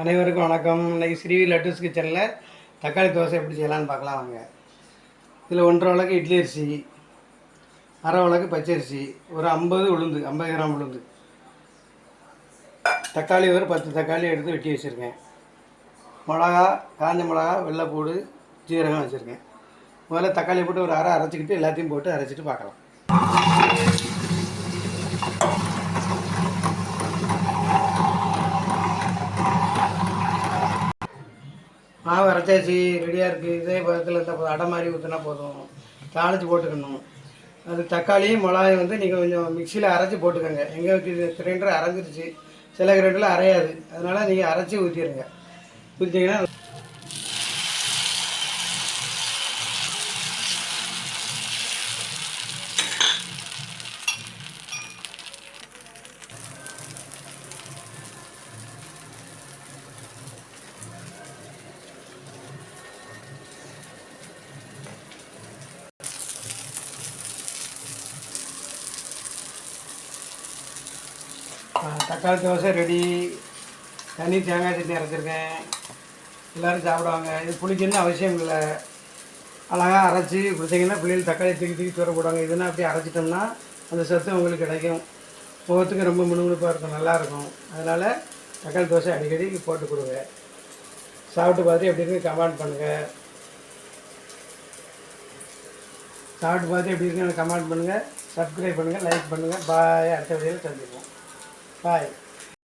அனைவருக்கும் வணக்கம். இன்னைக்கு ஸ்ரீவி லட்டூஸ் கிச்சனில் தக்காளி தோசை எப்படி செய்யலாம்னு பார்க்கலாம் வாங்க. இதில் ஒன்றரை உலக்கு இட்லி அரிசி அரை உலக்கு பச்சரிசி ஒரு ஐம்பது உளுந்து ஐம்பது கிராம் உளுந்து. தக்காளி ஒரு பத்து தக்காளி எடுத்து வெட்டி வச்சுருக்கேன். மிளகா காஞ்ச மிளகா வெள்ளைப்பூடு ஜீரகம் வச்சுருக்கேன். முதல்ல தக்காளி போட்டு ஒரு அரை அரைச்சிக்கிட்டு எல்லாத்தையும் போட்டு அரைச்சிட்டு பார்க்கலாம். மாவு அரைச்சாச்சு ரெடியாக இருக்குது இதே பதத்தில் இருந்தால் போதும். அடை மாதிரி ஊற்றினா போதும். தாளித்து போட்டுக்கணும். அது தக்காளி மிளகாய் வந்து நீங்கள் கொஞ்சம் மிக்சியில் அரைச்சி போட்டுக்கோங்க. எங்கள் கிரைண்டர் அரைஞ்சிருச்சு. சில கிரைண்டரில் அரையாது. அதனால் நீங்கள் அரைச்சி ஊற்றிடுங்க ஊற்றிங்கன்னா தக்காளி தோசை ரெடி. தனி தேங்காய் சட்னி அரைச்சிருக்கேன். எல்லோரும் சாப்பிடுவாங்க. இது புளிக்கணும்னு அவசியம் இல்லை. அழகாக அரைச்சி கொடுத்தீங்கன்னா பிள்ளைகள் தக்காளி தூக்கி தூக்கி தூர போடுவாங்க. இதுனா அப்படியே அரைச்சிட்டோம்னா அந்த சத்து உங்களுக்கு கிடைக்கும். முகத்துக்கு ரொம்ப முணுமுணுப்பாக இருக்கும். நல்லாயிருக்கும் அதனால் தக்காளி தோசை அடிக்கடி போட்டு கொடுங்க. சாப்பிட்டு பார்த்து எப்படி இருக்குன்னு கமெண்ட் பண்ணுங்கள் சாப்பிட்டு பார்த்து எப்படி இருக்குன்னு கமெண்ட் பண்ணுங்கள் சப்ஸ்கிரைப் பண்ணுங்கள் லைக் பண்ணுங்கள் பாய் அடுத்த வீடியோவில் சந்திப்போம். பாய்